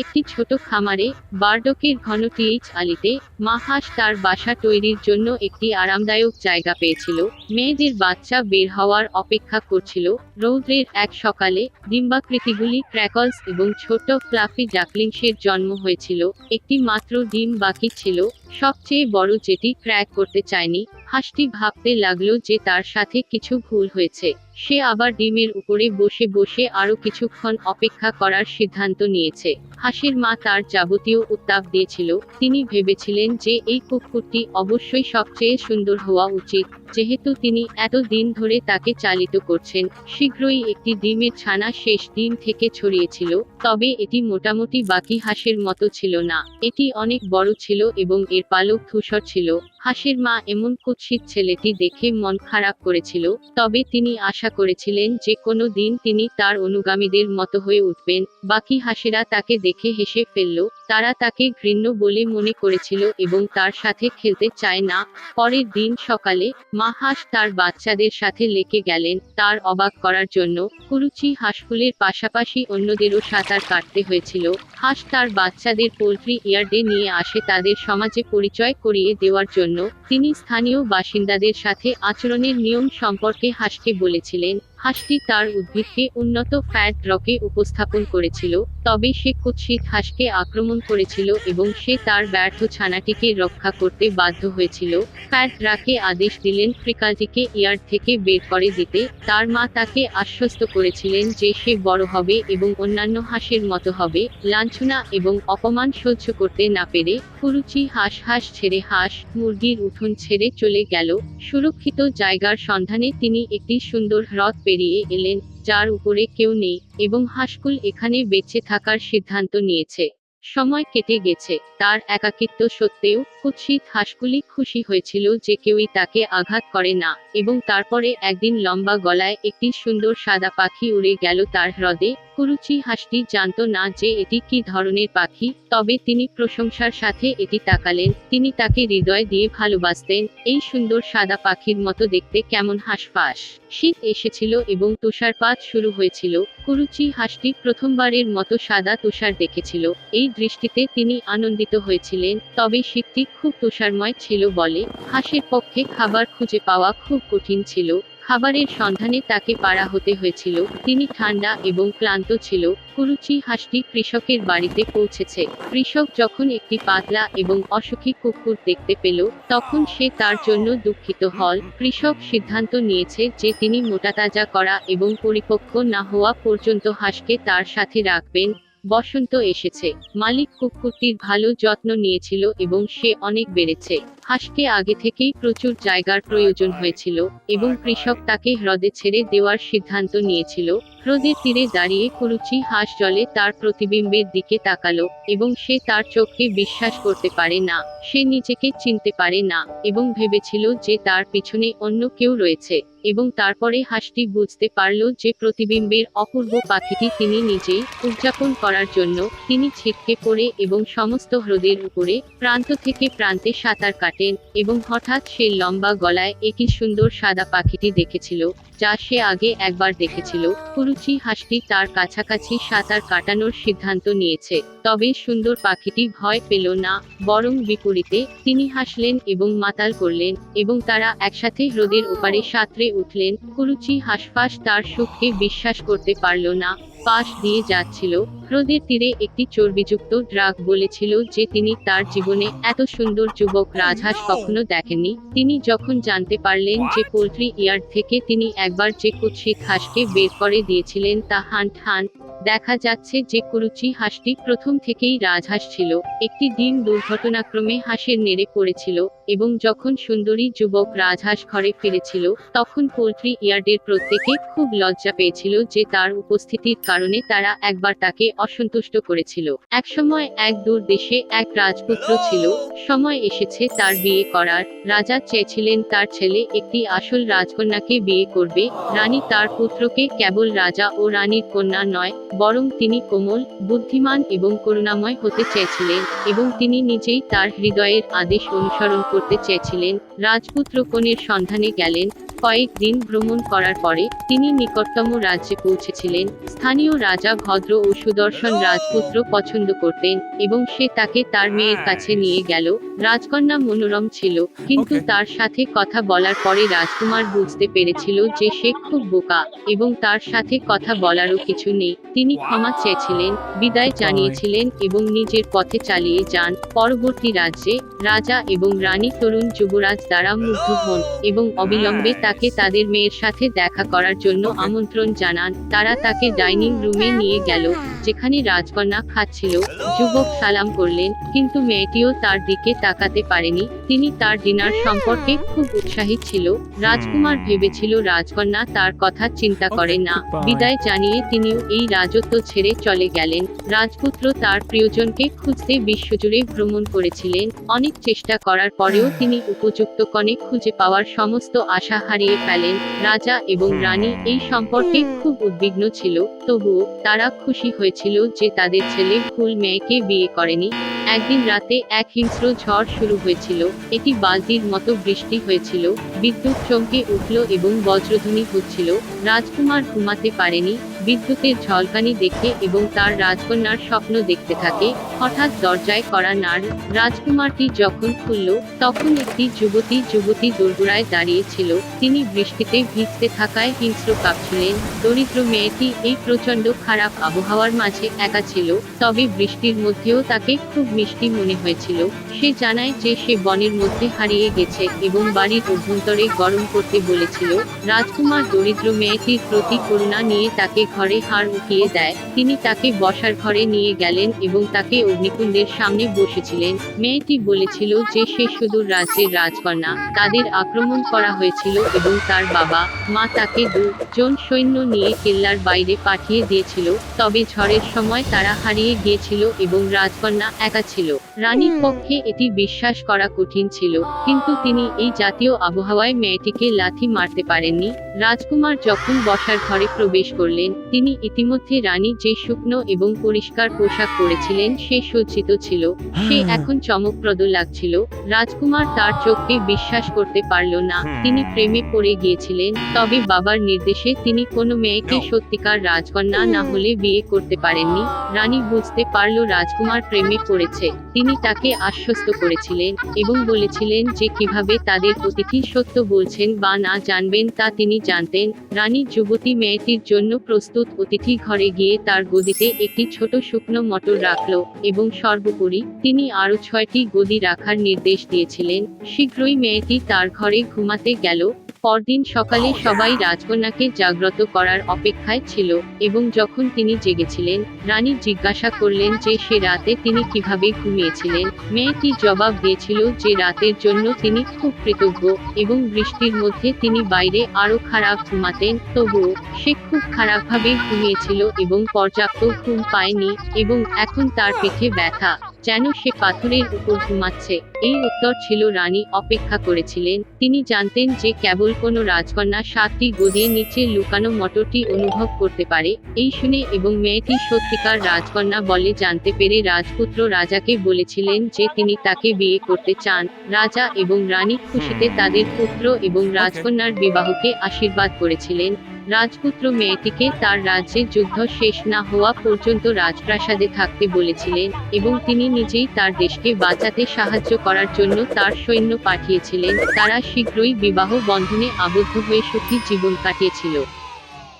একটি ছোট খামারে বার্ডকের ঘন টিএইচ আলিতে মা হাঁস তার বাসা তৈরির জন্য একটি আরামদায়ক জায়গা পেয়েছিল। মেয়েদের বাচ্চা বের হওয়ার অপেক্ষা করছিল। রৌদ্রের এক সকালে ডিম্বাকৃতিগুলি ক্র্যাকলস এবং ছোট ফ্লাফি ডাকলিংসের জন্ম হয়েছিল। একটি মাত্র ডিম বাকি ছিল। সবচেয়ে বড় যেটি ক্র্যাক করতে চায়নি। হাঁসটি ভাবতে লাগল যে তার সাথে কিছু ভুল হয়েছে। সে আবার ডিমের উপরে বসে বসে আরও কিছুক্ষণ অপেক্ষা করার সিদ্ধান্ত নিয়েছে। হাসির মা তার যাবতীয় উত্তাপ দিয়েছিল। তিনি ভেবেছিলেন যে এই কুকুরটি অবশ্যই সবচেয়ে সুন্দর হওয়া উচিত, যেহেতু তিনি এত দিন ধরে তাকে চালিত করছেন। শীঘ্রই একটি ডিমের ছানা শেষ ডিম থেকে ছড়িয়েছিল, তবে এটি মোটামুটি বাকি হাঁসের মতো ছিল না। এটি অনেক বড় ছিল এবং এর পালক ধূসর ছিল। হাঁসের মা এমন কুৎসিত ছেলেটি দেখে মন খারাপ করেছিল, তবে তিনি আশা করেছিলেন যে কোনো দিন তিনি তার অনুগামীদের মতো হয়ে উঠবেন, বাকি হাঁসেরা তাকে দেখে হেসে ফেলল, তারা তাকে ঘৃণ্য বলে মনে করেছিল এবং তার সাথে খেলতে চায় না, পরের দিন সকালে, মা হাঁস তার বাচ্চাদের সাথে লেকে গেলেন, তার অবাক করার জন্য, কুরুচি হাঁসফুলের পাশাপাশি অন্যদেরও সাঁতার কাটতে হয়েছিল, হাঁস তার বাচ্চাদের পোলট্রি ইয়ার্ডে নিয়ে আসে তাদের সমাজে পরিচয় করিয়ে দেওয়ার জন্য। তিনি স্থানীয় বাসিন্দাদের সাথে আচরণের নিয়ম সম্পর্কে হাসতে বলেছিলেন। হাঁসটি তার উদ্ভিদকে উন্নত ফ্যাট রকে উপস্থাপন করেছিল, তবে সে কুৎসিত হাঁসকে আক্রমণ করেছিল এবং সে তার ব্যর্থ ছানাটিকে রক্ষা করতে বাধ্য হয়েছিল। ফ্যাট রাকে আদেশ দিলেন ফ্রিকালটিকে ইয়ার্ড থেকে বের করে দিতে। তার মা তাকে আশ্বস্ত করেছিলেন যে সে বড় হবে এবং অন্যান্য হাঁসের মতো হবে। লাঞ্ছনা এবং অপমান সহ্য করতে না পেরে কুরুচি হাঁস হাঁস ছেড়ে হাঁস, মুরগির উঠোন ছেড়ে চলে গেল। সুরক্ষিত জায়গার সন্ধানে তিনি একটি সুন্দর হ্রদ পেরিয়ে এলেন যার উপরে কেউ নেই এবং হাসকুল এখানে বেঁচে থাকার সিদ্ধান্ত নিয়েছে। সময় কেটে গেছে, তার একাকিত্ব সত্ত্বেও কুৎসিত হাঁসগুলি খুশি হয়েছিল যে কেউই তাকে আঘাত করে না, এবং তারপরে একদিন লম্বা গলায় একটি সুন্দর সাদা পাখি উড়ে গেল তার হ্রদে, কুরুচি হাঁসটি জানতো না যে এটি কি ধরনের পাখি, তবে তিনি প্রশংসার সাথে এটি তাকালেন, তিনি তাকে হৃদয় দিয়ে ভালোবাসতেন, এই সুন্দর সাদা পাখির মতো দেখতে কেমন হাঁসফাঁস। শীত এসেছিল এবং তুষারপাত শুরু হয়েছিল, কুরুচি হাঁসটি প্রথমবারের মতো সাদা তুষার দেখেছিল, এই দৃষ্টিতে তিনি আনন্দিত হয়েছিলেন, তবে শীতটি খুব তুষারময় ছিল বলে। হাঁসের পক্ষে খাবার খুঁজে পাওয়া খুব কঠিন ছিল। খাবারের সন্ধানে তাকে পাড়া হতে হয়েছিল। তিনি ঠান্ডা এবং ক্লান্ত ছিল। কুরুচি হাঁসটি কৃষকের বাড়িতে পৌঁছেছে। কৃষক যখন একটি পাতলা এবং অসুখী কুকুর দেখতে পেল, তখন সে তার জন্য দুঃখিত হল। কৃষক সিদ্ধান্ত নিয়েছে যে তিনি মোটাতাজা করা এবং পরিপক্ক না হওয়া পর্যন্ত হাঁসকে তার সাথে রাখবেন। বসন্ত এসেছে। মালিক কুকুরটির ভালো যত্ন নিয়েছিল এবং সে অনেক বেড়েছে। হাঁসকে আগে থেকেই প্রচুর জায়গার প্রয়োজন হয়েছিল এবং কৃষক তাকে হ্রদে ছেড়ে দেওয়ার সিদ্ধান্ত নিয়েছিল। হ্রদের তীরে দাঁড়িয়ে কুরুচি হাঁস জলে তার প্রতিবিম্বের দিকে তাকালো এবং সে তার চোখকে বিশ্বাস করতে পারে না, সে নিজেকে চিনতে পারে না এবং ভেবেছিল যে তার পিছনে অন্য কেউ রয়েছে এবং তারপরে হাঁসটি বুঝতে পারল যে প্রতিবিম্বের অপূর্ব পাখিটি তিনি নিজেই উদযাপন করার জন্য তিনি ছিটকে পড়ে এবং সমস্ত হ্রদের উপরে প্রান্ত থেকে প্রান্তে সাঁতার কাটেন এবং হঠাৎ সে লম্বা গলায় একটি সুন্দর সাদা পাখিটি দেখেছিল, যা সে আগে একবার দেখেছিল। কুরুচি হাঁসটি তার কাছাকাছি সাঁতার কাটানোর সিদ্ধান্ত নিয়েছে। তবে সুন্দর পাখিটি ভয় পেল না, বরং বিপরীতে তিনি হাসলেন এবং মাতাল করলেন, এবং তারা একসাথে হ্রদের ওপারে সাঁতরে উঠলেন। কুরুচি হাসফাস তার সুখকে বিশ্বাস করতে পারল না, পাশ দিয়ে যাচ্ছিল। হ্রদের তীরে একটি চর্বিযুক্ত ড্রাগ বলেছিল যে তিনি তার জীবনে এত সুন্দর যুবক রাজহাঁস কখনো দেখেননি। তিনি যখন জানতে পারলেন যে পোল্ট্রি ইয়ার্ড থেকে তিনি একবার যে কুৎসিত হাঁসকে বের করে দিয়েছিলেন তা হান্ট হান দেখা যাচ্ছে যে কুরুচি হাঁসটি প্রথম থেকেই রাজহাঁস ছিল, একটি দিন দুর্ঘটনাক্রমে হাঁসের নেড়ে পড়েছিল এবং যখন সুন্দরী যুবক রাজহাঁস ঘরে ফিরেছিল, তখন পোল্ট্রি ইয়ার্ডের প্রত্যেকে খুব লজ্জা পেয়েছিল যে তার উপস্থিতির কারণে তারা একবার তাকে অসন্তুষ্ট করেছিল। একসময় এক দূর দেশে এক রাজপুত্র ছিল, সময় এসেছে তার বিয়ে করার। রাজা চেয়েছিলেন তার ছেলে একটি আসল রাজকন্যাকে বিয়ে করবে। রানী তার পুত্রকে কেবল রাজা ও রানীর কন্যা নয়, বরং তিনি কোমল, বুদ্ধিমান এবং করুণাময় হতে চেয়েছিলেন এবং তিনি নিজেই তার হৃদয়ের আদেশ অনুসরণ করতে চেয়েছিলেন। রাজপুত্র কনের সন্ধানে গেলেন। কয়েক দিন ভ্রমণ করার পরে তিনি নিকটতম রাজ্যে পৌঁছেছিলেন। স্থানীয় রাজা ভদ্র ও সুদর্শন রাজপুত্র পছন্দ করতেন এবং সে তাকে তার মেয়ের কাছে নিয়ে গেল। রাজকন্যা মনোরম ছিল কিন্তু তার সাথে কথা বলার পরে রাজকুমার বুঝতে পেরেছিল যে সে খুব বোকা এবং তার সাথে কথা বলারও কিছু নেই। তিনি ক্ষমা চেয়েছিলেন বিদায় জানিয়েছিলেন এবং নিজের পথে চালিয়ে যান। পরবর্তী রাজ্যে রাজা এবং রানী তরুণ যুবরাজ দ্বারা মুগ্ধ হন এবং অবিলম্বে তাকে তাদের মেয়ের সাথে দেখা করার জন্য আমন্ত্রণ জানান। তারা তাকে ডাইনিং রুমে নিয়ে গেল। যেখানে রাজকন্যা খাচ্ছিল যুবক সালাম করলেন কিন্তু মেয়েটিও তার দিকে তাকাতে পারেনি তিনি তার ডিনার সম্পর্কে খুব উৎসাহী ছিল রাজকুমার ভেবেছিল রাজকন্যা তার কথা চিন্তা করে না বিদায় জানিয়ে তিনিও এই রাজত্ব ছেড়ে চলে গেলেন রাজপুত্র তার প্রিয়জনকে খুঁজতে বিশ্বজুড়ে ভ্রমণ করেছিলেন অনেক চেষ্টা করার পরেও তিনি উপযুক্ত কনে খুঁজে পাওয়ার সমস্ত আশা হারিয়ে ফেলেন রাজা এবং রানী এই সম্পর্কে খুব উদ্বিগ্ন ছিল তবুও তারা খুশি হয়েছিল যে তাদের ছেলে ভুল মেয়েকে বিয়ে করেনি। একদিন রাতে এক হিংস্র ঝড় শুরু হয়েছিল। এটি বালতির মতো বৃষ্টি হয়েছিল। বিদ্যুৎ চমকে উঠল এবং বজ্রধ্বনি হচ্ছিল। রাজকুমার ঘুমাতে পারেনি। বিদ্যুতের ঝলকানি দেখে এবং তার রাজকন্যার স্বপ্ন দেখতে থাকে, হঠাৎ দরজায় করা নার রাজকুমারটি যখন খুলল, তখন একটি যুবতী যুবতী দোরগোড়ায় দাঁড়িয়েছিল তিনি বৃষ্টিতে ভিজতে থাকায় হিংস্র কাঁপছিলেন, দরিদ্র মেয়েটি এই প্রচণ্ড খারাপ আবহাওয়ার মাঝে একা ছিল, তবে বৃষ্টির মধ্যেও তাকে খুব মিষ্টি মনে হয়েছিল, সে জানায় যে সে বনের মধ্যে হারিয়ে গেছে এবং বাড়ির অভ্যন্তরে গরম করতে বলেছিল, রাজকুমার দরিদ্র মেয়েটির প্রতি করুণা নিয়ে তাকে ঘরে হাড় উঠিয়ে দেয়। তিনি তাকে বসার ঘরে নিয়ে গেলেন এবং তাকে অগ্নিকুণ্ডের সামনে বসেছিলেন। মেয়েটি বলেছিল যে সে সুদূর রাজ্যের রাজকন্যা। তাদের আক্রমণ করা হয়েছিল এবং তার বাবা মা তাকে দুজন সৈন্য নিয়ে কেল্লার বাইরে পাঠিয়ে দিয়েছিল। তবে ঝড়ের সময় তারা হারিয়ে গিয়েছিল এবং রাজকন্যা একা ছিল। রানীর পক্ষে এটি বিশ্বাস করা কঠিন ছিল। কিন্তু তিনি এই জাতীয় আবহাওয়ায় মেয়েটিকে লাথি মারতে পারেননি। রাজকুমার যখন বসার ঘরে প্রবেশ করলেন তিনি ইতিমধ্যে রানী যে শুকনো এবং পরিষ্কার পোশাক পরেছিলেন সে সজ্জিত ছিল। সে এখন চমকপ্রদ লাগছিল। রাজকুমার তার চোখকে বিশ্বাস করতে পারল না। তিনি প্রেমে পড়ে গিয়েছিলেন। তবে বাবার নির্দেশে তিনি কোনো মেয়েকে সত্যিকার রাজকন্যা না হলে বিয়ে করতে পারেননি। রানী বুঝতে পারল রাজকুমার প্রেমে পড়েছে। তিনি তাকে আশ্বস্ত করেছিলেন এবং বলেছিলেন যে কীভাবে তাদের অতিথি সত্য বলছেন বা না জানবেন তা তিনি জানতেন। রানী যুবতী মেয়েটির জন্য প্রস্তুত অতিথি ঘরে গিয়ে তার গদিতে একটি ছোট শুকনো মটর রাখল এবং সর্বোপরি তিনি আরও ছয়টি গদি রাখার নির্দেশ দিয়েছিলেন। শীঘ্রই মেয়েটি তার ঘরে ঘুমাতে গেল পরদিন সকালে সবাই রাজকন্যাকে জাগ্রত করার অপেক্ষায় ছিল, এবং যখন তিনি জেগেছিলেন, রানী জিজ্ঞাসা করলেন যে সে রাতে তিনি কীভাবে ঘুমিয়েছিলেন। মেয়েটি জবাব দিয়েছিল যে রাতের জন্য তিনি খুব কৃতজ্ঞ, এবং বৃষ্টির মধ্যে তিনি বাইরে আরও খারাপ ঘুমাতেন। তবুও, সে খুব খারাপভাবে ঘুমিয়েছিল এবং পর্যাপ্ত ঘুম পায়নি, এবং এখন তার পিঠে ব্যথা। যেন সে পাথরের উপর ঘুমাচ্ছে। এই উত্তর ছিল রানী অপেক্ষা করেছিলেন। তিনি জানতেন যে কেবল কোনো রাজকন্যা সাতটি গদিয়ে নিচে লুকানো মটরটি অনুভব করতে পারে। এই শুনে এবং মেয়েটি সত্যিকার রাজকন্যা বলে জানতে পেরে রাজপুত্র রাজাকে বলেছিলেন যে তিনি তাকে বিয়ে করতে চান। রাজা এবং রানী খুশিতে তাদের পুত্র এবং রাজকন্যার বিবাহকে আশীর্বাদ করেছিলেন। রাজপুত্র মেয়েটিকে তার রাজ্যে যুদ্ধ শেষ না হওয়া পর্যন্ত রাজপ্রাসাদে থাকতে বলেছিলেন এবং তিনি নিজেই তার দেশকে বাঁচাতে সাহায্য করার জন্য তার সৈন্য পাঠিয়েছিলেন। তারা শীঘ্রই বিবাহ বন্ধনে আবদ্ধ হয়ে সুখী জীবন কাটিয়েছিল।